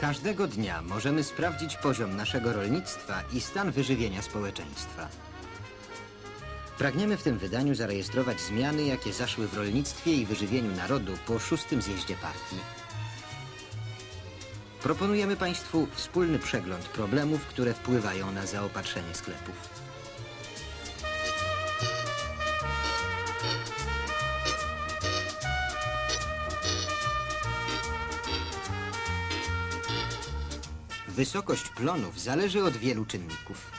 Każdego dnia możemy sprawdzić poziom naszego rolnictwa i stan wyżywienia społeczeństwa. Pragniemy w tym wydaniu zarejestrować zmiany, jakie zaszły w rolnictwie i wyżywieniu narodu po szóstym zjeździe partii. Proponujemy Państwu wspólny przegląd problemów, które wpływają na zaopatrzenie sklepów. Wysokość plonów zależy od wielu czynników.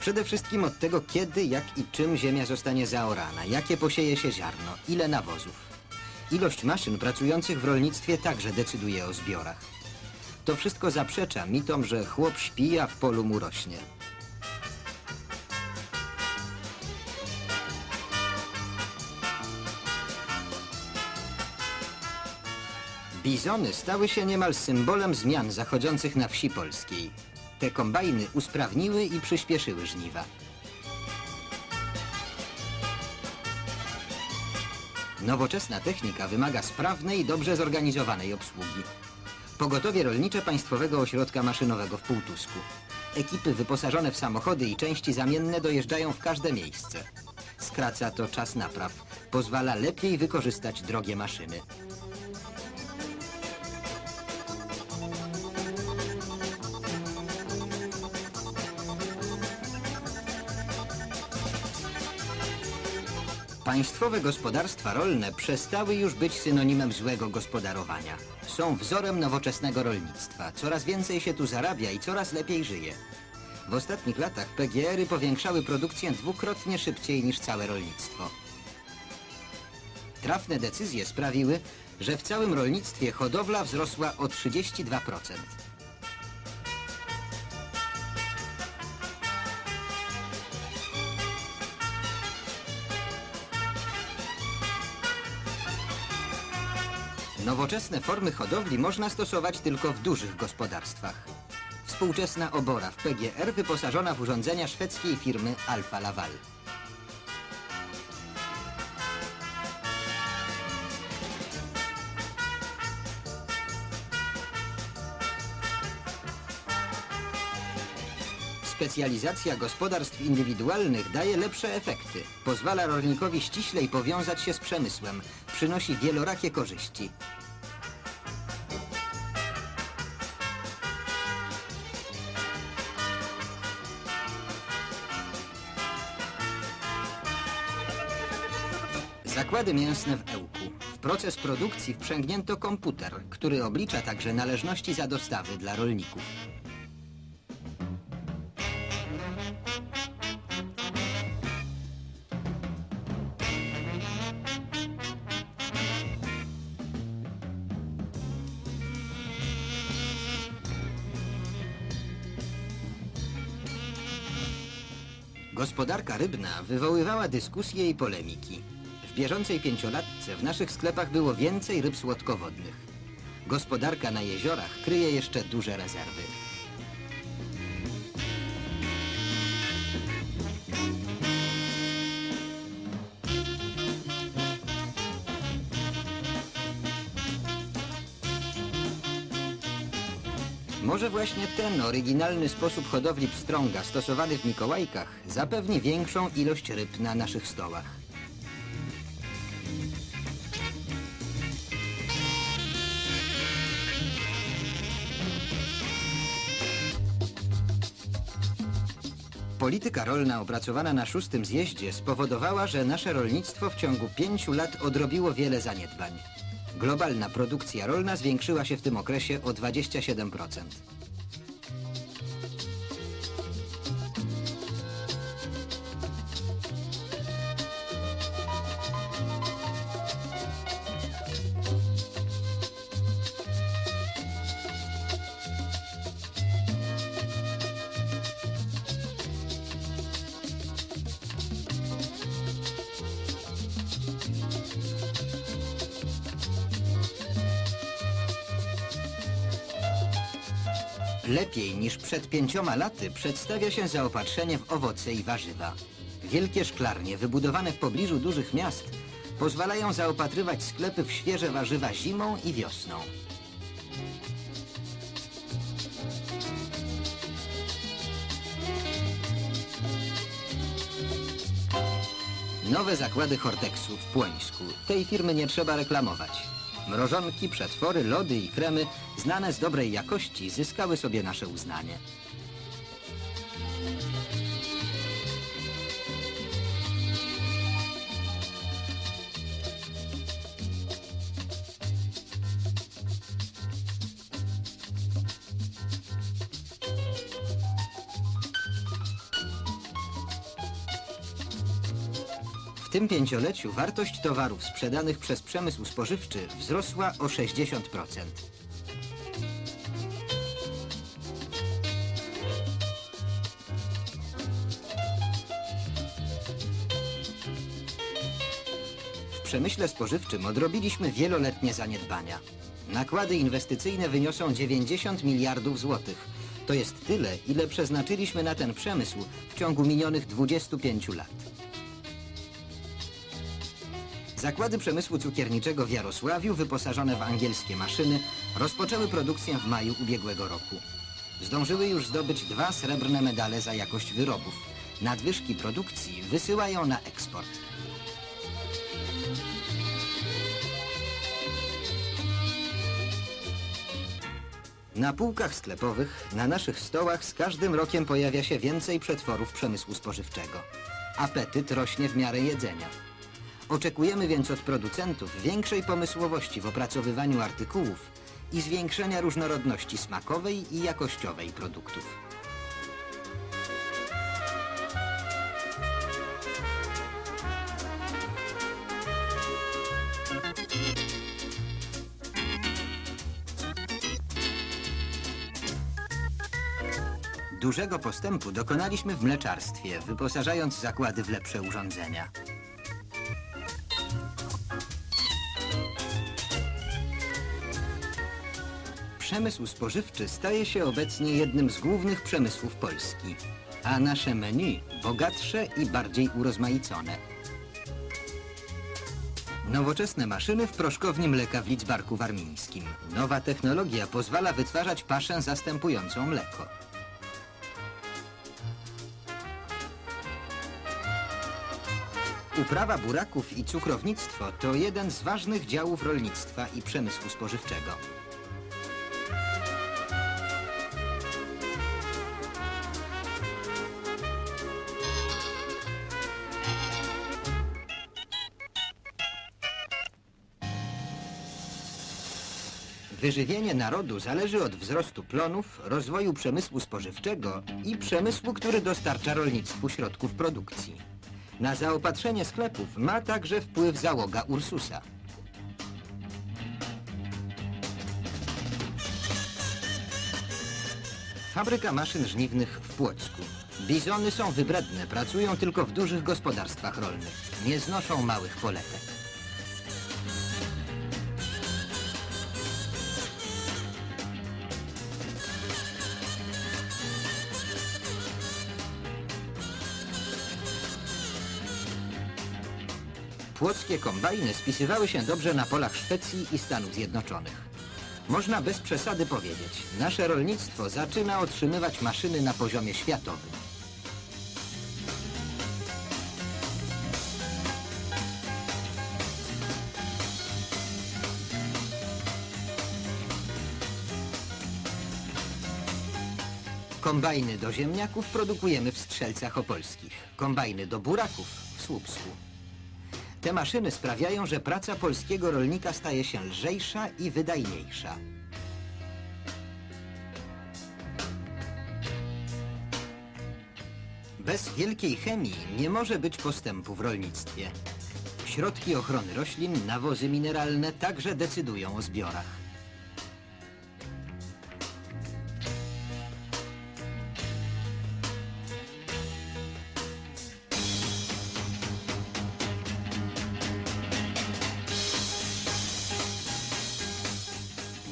Przede wszystkim od tego, kiedy, jak i czym ziemia zostanie zaorana, jakie posieje się ziarno, ile nawozów. Ilość maszyn pracujących w rolnictwie także decyduje o zbiorach. To wszystko zaprzecza mitom, że chłop śpi, a w polu mu rośnie. Bizony stały się niemal symbolem zmian zachodzących na wsi polskiej. Te kombajny usprawniły i przyspieszyły żniwa. Nowoczesna technika wymaga sprawnej i dobrze zorganizowanej obsługi. Pogotowie rolnicze Państwowego Ośrodka Maszynowego w Półtusku. Ekipy wyposażone w samochody i części zamienne dojeżdżają w każde miejsce. Skraca to czas napraw, pozwala lepiej wykorzystać drogie maszyny. Państwowe gospodarstwa rolne przestały już być synonimem złego gospodarowania. Są wzorem nowoczesnego rolnictwa. Coraz więcej się tu zarabia i coraz lepiej żyje. W ostatnich latach PGR-y powiększały produkcję dwukrotnie szybciej niż całe rolnictwo. Trafne decyzje sprawiły, że w całym rolnictwie hodowla wzrosła o 32%. Nowoczesne formy hodowli można stosować tylko w dużych gospodarstwach. Współczesna obora w PGR wyposażona w urządzenia szwedzkiej firmy Alfa Laval. Specjalizacja gospodarstw indywidualnych daje lepsze efekty. Pozwala rolnikowi ściślej powiązać się z przemysłem. Przynosi wielorakie korzyści. Zakłady mięsne w Ełku. W proces produkcji wprzęgnięto komputer, który oblicza także należności za dostawy dla rolników. Gospodarka rybna wywoływała dyskusje i polemiki. W bieżącej pięciolatce w naszych sklepach było więcej ryb słodkowodnych. Gospodarka na jeziorach kryje jeszcze duże rezerwy. Może właśnie ten oryginalny sposób hodowli pstrąga stosowany w Mikołajkach zapewni większą ilość ryb na naszych stołach. Polityka rolna opracowana na szóstym zjeździe spowodowała, że nasze rolnictwo w ciągu pięciu lat odrobiło wiele zaniedbań. Globalna produkcja rolna zwiększyła się w tym okresie o 27%. Lepiej niż przed pięcioma laty przedstawia się zaopatrzenie w owoce i warzywa. Wielkie szklarnie wybudowane w pobliżu dużych miast pozwalają zaopatrywać sklepy w świeże warzywa zimą i wiosną. Nowe zakłady Horteksu w Płońsku. Tej firmy nie trzeba reklamować. Mrożonki, przetwory, lody i kremy, znane z dobrej jakości, zyskały sobie nasze uznanie. Tym pięcioleciu wartość towarów sprzedanych przez przemysł spożywczy wzrosła o 60%. W przemyśle spożywczym odrobiliśmy wieloletnie zaniedbania. Nakłady inwestycyjne wyniosą 90 miliardów złotych. To jest tyle, ile przeznaczyliśmy na ten przemysł w ciągu minionych 25 lat. Zakłady przemysłu cukierniczego w Jarosławiu, wyposażone w angielskie maszyny, rozpoczęły produkcję w maju ubiegłego roku. Zdążyły już zdobyć dwa srebrne medale za jakość wyrobów. Nadwyżki produkcji wysyłają na eksport. Na półkach sklepowych, na naszych stołach z każdym rokiem pojawia się więcej przetworów przemysłu spożywczego. Apetyt rośnie w miarę jedzenia. Oczekujemy więc od producentów większej pomysłowości w opracowywaniu artykułów i zwiększenia różnorodności smakowej i jakościowej produktów. Dużego postępu dokonaliśmy w mleczarstwie, wyposażając zakłady w lepsze urządzenia. Przemysł spożywczy staje się obecnie jednym z głównych przemysłów Polski, a nasze menu bogatsze i bardziej urozmaicone. Nowoczesne maszyny w proszkowni mleka w Lidzbarku Warmińskim. Nowa technologia pozwala wytwarzać paszę zastępującą mleko. Uprawa buraków i cukrownictwo to jeden z ważnych działów rolnictwa i przemysłu spożywczego. Wyżywienie narodu zależy od wzrostu plonów, rozwoju przemysłu spożywczego i przemysłu, który dostarcza rolnictwu środków produkcji. Na zaopatrzenie sklepów ma także wpływ załoga Ursusa. Fabryka maszyn żniwnych w Płocku. Bizony są wybredne, pracują tylko w dużych gospodarstwach rolnych. Nie znoszą małych poletek. Płockie kombajny spisywały się dobrze na polach Szwecji i Stanów Zjednoczonych. Można bez przesady powiedzieć, nasze rolnictwo zaczyna otrzymywać maszyny na poziomie światowym. Kombajny do ziemniaków produkujemy w Strzelcach Opolskich. Kombajny do buraków w Słupsku. Te maszyny sprawiają, że praca polskiego rolnika staje się lżejsza i wydajniejsza. Bez wielkiej chemii nie może być postępu w rolnictwie. Środki ochrony roślin, nawozy mineralne także decydują o zbiorach.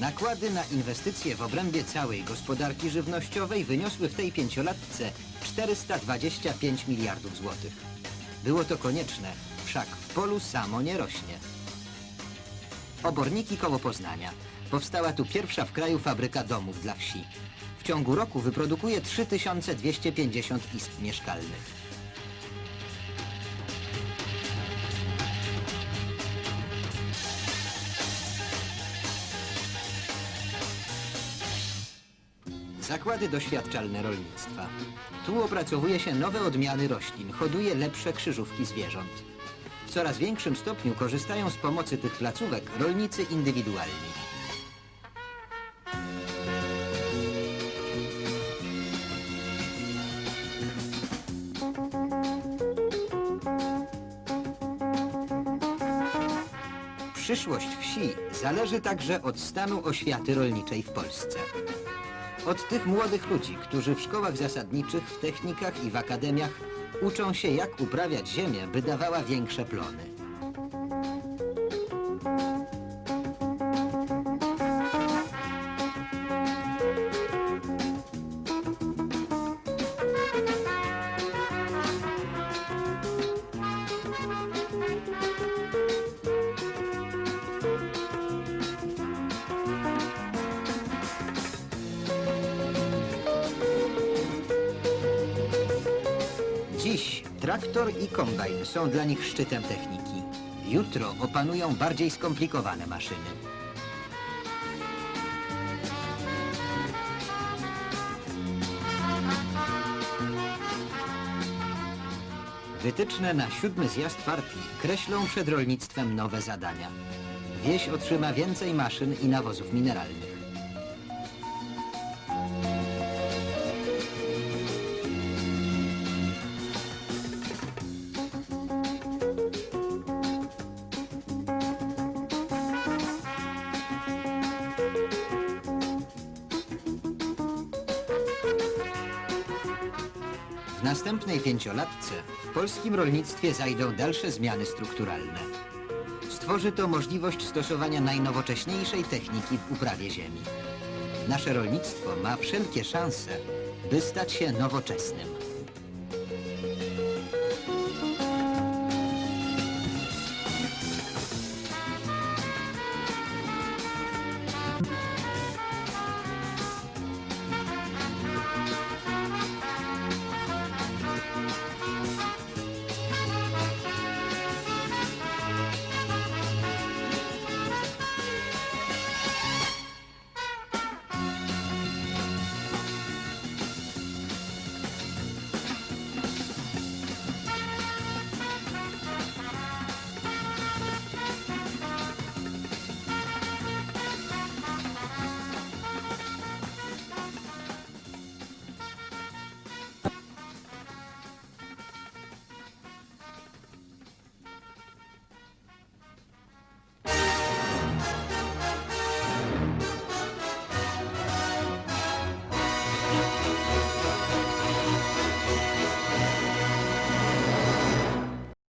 Nakłady na inwestycje w obrębie całej gospodarki żywnościowej wyniosły w tej pięciolatce 425 miliardów złotych. Było to konieczne, wszak w polu samo nie rośnie. Oborniki koło Poznania. Powstała tu pierwsza w kraju fabryka domów dla wsi. W ciągu roku wyprodukuje 3250 izb mieszkalnych. Zakłady doświadczalne rolnictwa. Tu opracowuje się nowe odmiany roślin, hoduje lepsze krzyżówki zwierząt. W coraz większym stopniu korzystają z pomocy tych placówek rolnicy indywidualni. Przyszłość wsi zależy także od stanu oświaty rolniczej w Polsce. Od tych młodych ludzi, którzy w szkołach zasadniczych, w technikach i w akademiach uczą się jak uprawiać ziemię, by dawała większe plony. Dziś traktor i kombajn są dla nich szczytem techniki. Jutro opanują bardziej skomplikowane maszyny. Wytyczne na siódmy zjazd partii kreślą przed rolnictwem nowe zadania. Wieś otrzyma więcej maszyn i nawozów mineralnych. Następnej pięciolatce w polskim rolnictwie zajdą dalsze zmiany strukturalne. Stworzy to możliwość stosowania najnowocześniejszej techniki w uprawie ziemi. Nasze rolnictwo ma wszelkie szanse, by stać się nowoczesnym.